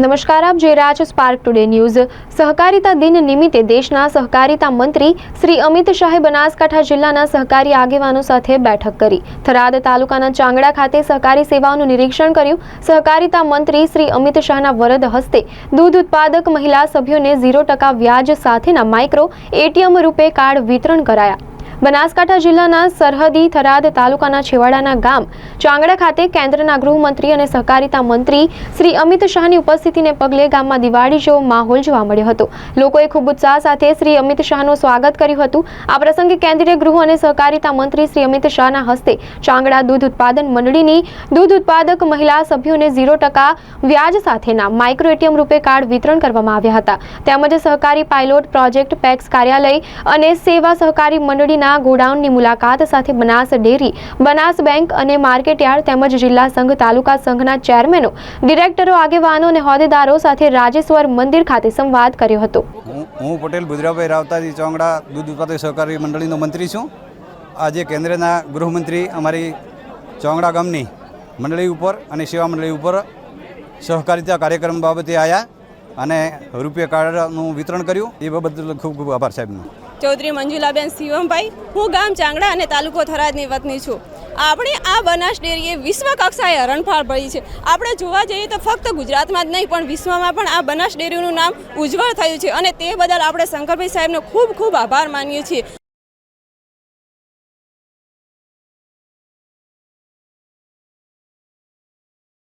નમસ્કાર, આપ જોઈ રહ્યા છો સ્પાર્ક ટુડે ન્યૂઝ સહકારિતા દિન નિમિત્તે દેશના સહકારિતા મંત્રી શ્રી અમિત શાહે બનાસકાંઠા જિલ્લાના સહકારી આગેવાનો સાથે બેઠક કરી. થરાદ તાલુકાના ચાંગડા ખાતે સહકારી સેવાઓનું નિરીક્ષણ કર્યું. સહકારિતા મંત્રી શ્રી અમિત શાહના વરદ હસ્તે દૂધ ઉત્પાદક મહિલા સભ્યોને ઝીરો ટકા વ્યાજ સાથેના માઇક્રો એટીએમ રૂપે કાર્ડ વિતરણ કરાયા. બનાસકાંઠા જિલ્લાના સરહદી થરાદ તાલુકાના છેવાડાના ગામ ચાંગડા ખાતે કેન્દ્રના ગૃહમંત્રી અને સહકારિતા મંત્રી શ્રી અમિત શાહની ઉપસ્થિતિને પગલે ગામમાં દિવાળી જેવો માહોલ જોવા મળ્યો હતો. લોકોએ ખૂબ ઉત્સાહ સાથે શ્રી અમિત શાહનું સ્વાગત કર્યું હતું. આ પ્રસંગે કેન્દ્રીય ગૃહ અને સહકારિતા મંત્રી શ્રી અમિત શાહના હસ્તે ચાંગડા દૂધ ઉત્પાદન મંડળીની દૂધ ઉત્પાદક મહિલા સભ્યોને ઝીરો ટકા વ્યાજ સાથેના માઇક્રો એટીએમ રૂપે કાર્ડ વિતરણ કરવામાં આવ્યા હતા. તેમજ સહકારી પાયલોટ પ્રોજેક્ટ પેક્સ કાર્યાલય અને સેવા સહકારી મંડળીના ગોડાઉનની મુલાકાત સાથે બનાસ ડેરી, બનાસ બેંક અને માર્કેટયાર્ડ તેમજ જિલ્લા સંઘ, તાલુકા સંઘના ચેરમેનો, ડિરેક્ટરો, આગેવાનો અને હોદ્દેદારો સાથે રાજેશ્વર મંદિર ખાતે સંવાદ કર્યો હતો. હું પટેલ ભુજરાભાઈ રાવતાજી ચોંગડા, દૂધ ઉત્પાદક સહકારી મંડળીનો મંત્રી છું. આજે કેન્દ્રના ગૃહમંત્રી અમારી ચોંગડા ગામની મંડળી ઉપર અને સેવા મંડળી ઉપર સહકારિતા કાર્યક્રમ બાબતે આવ્યા અને રૂપિયા કાર્ડનું વિતરણ કર્યું. એ બાબત ખૂબ ખૂબ આભાર સાહેબનો. ચૌધરી મંજુલાબેન શિવમભાઈ, હું ગામ ચાંગડા અને તાલુકો થરાદની વતની છું. આપણે આ બનાસ ડેરીએ વિશ્વ કક્ષાએ હરણફાળ ભરી છે. આપણે જોવા જઈએ તો ફક્ત ગુજરાતમાં જ નહીં, પણ વિશ્વમાં પણ આ બનાસ ડેરીનું નામ ઉજ્જવળ થયું છે અને તે બદલ આપણે શંકરભાઈ સાહેબનો ખૂબ ખૂબ આભાર માનીએ છીએ.